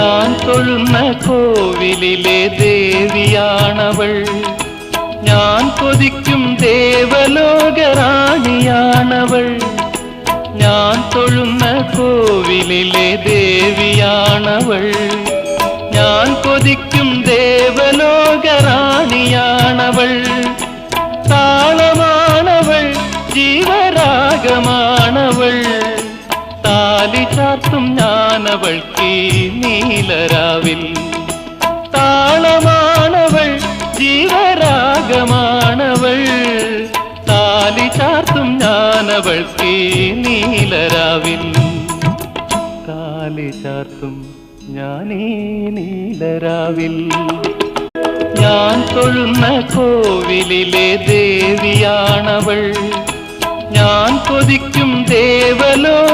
ഞാൻ തൊഴുന്ന കോവിലിലെ ദേവിയാണവൾ. ഞാൻ കൊതിക്കും ദേവലോകറാണിയാണവൾ. ഞാൻ തൊഴുന്ന കോവിലിലെ ദേവിയാണവൾ. ഞാൻ കൊതിക്കും ദേവലോകറാണിയാണവൾ. താളമാണവൾ ജീവരാഗമാണവൾ. ചാർത്തും ഞാനവൾക്ക് നീലരാവിൽ. താളമാണവൾ ജീവരാഗമാണവൾ. താലി ചാർത്തും ഞാനവൾക്ക് നീലരാവിൽ. താലി ചാർത്തും ഞാനേ നീലരാവിൽ. ഞാൻ തൊഴുന്ന കോവിലിലെ ദേവിയാണവൾ. ഞാൻ കൊതിക്കും ദേവലോകറാണിയാണവൾ